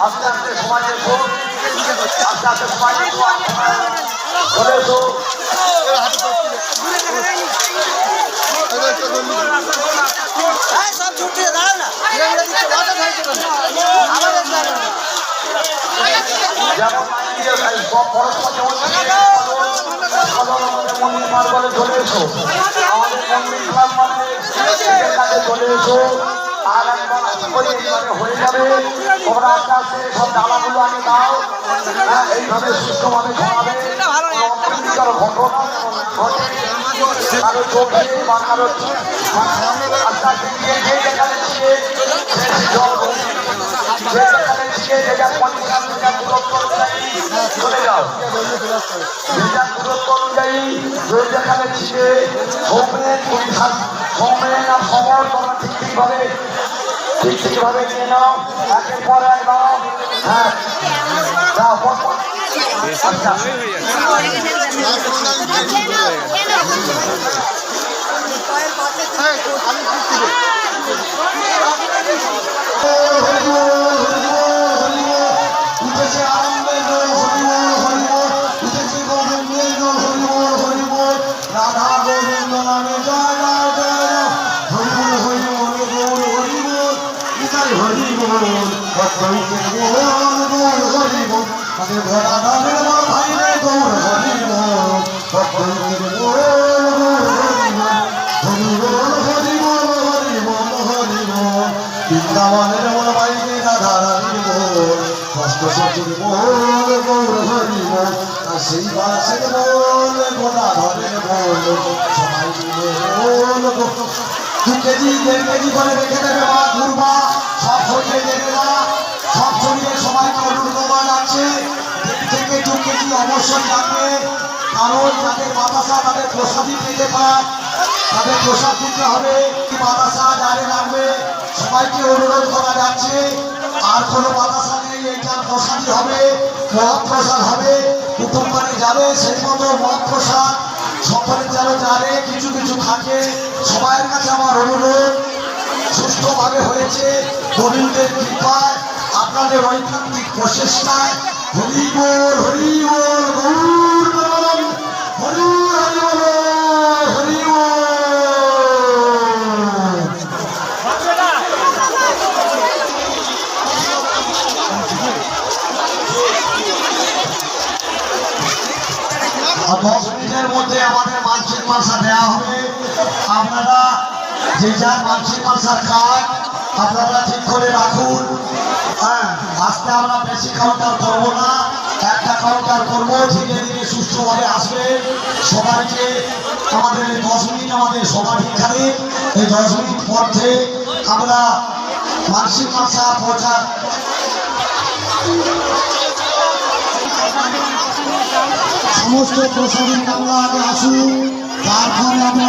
আস্তে আস্তে সময় দেখো আস্তে আস্তে সময় দেখো চলে এসো এই সব ছুটি দাঁড়াও না আমাদের দাঁড়াও না। যেমন সব যেমন মন্দির মানে আর একবার আশা করি এইভাবে হয়ে যাবে তোমরা আস্তে আস্তে সব ডালাগুলো আগে দাও হ্যাঁ, এইভাবে সুস্থভাবে ঘুমাবে ঘটনা ঘটে কারও চোখে বা কারও আস্তে ছিয়ে যে যার পঞ্চাশ মিটার দূরত্ব অনুযায়ী চলে যাও মিটার দূরত্ব অনুযায়ী যেখানে ছিয়ে সৌমেন সৌমেন আর সমর তোমরা ঠিক ঠিকভাবে ঠিক ঠিকভাবে নিয়ে নাও একের পর এক নাও হ্যাঁ দাও পর পর। আচ্ছা উঠেছে গৌর হরিবল ভক্তকে গোল গোল হরিবল হরিবল হরিবল হরিবল হরিবল বৃন্দাবনের বড় ভাইকে রাধা রানীর বল কষ্ট সচির বল গৌর হরি বল আর সেই বাসের বল গোটা ধরে বল সবাই মিলে দু কেজি দেড় কেজি করে রেখে দেবে মা দুর্বা। সব ছড়িয়ে সবাইকে অনুরোধ করা যাচ্ছে থেকে দু কেজি অবশ্যই লাগবে কারণ যাদের বাতাসা তাদের প্রসাদই পেতে পায় তাদের প্রসাদ দিতে হবে বাতাসা যারে লাগবে সবাইকে অনুরোধ করা যাচ্ছে আর কোনো বাতাসা নেই এইটা প্রসাদই হবে মদ প্রসাদ হবে কুটুম্বারে যাবে সেই মতো মদ প্রসাদ সকলে যেন জানে কিছু কিছু থাকে সবাইয়ের কাছে আমার অনুরোধ সুস্থভাবে হয়েছে। গোবিন্দের কৃপায়, আপনাদের ঐকান্তিক প্রচেষ্টায়। হরি বল, হরি গৌর হরি হরি বল হরি বল। আর দশ মিনিটের মধ্যে আমাদের মানসিক মালসা দেওয়া হবে। যে যার মানসিক মালসার কাজ আপনারা ঠিক করে রাখুন। হ্যাঁ আজকে আমরা বেশি কাউন্টার করব না, একটা কাউন্টার করব, ধীরে ধীরে সুস্থভাবে আসবে। সবাইকে আমাদের এই দশ মিনিট, আমাদের সভা এখানে এই দশ মিনিট মধ্যে আমরা মানসিক মালসা পৌঁছা সমস্ত প্রসাদের কামলা আগে আসুন। তারপরে আমরা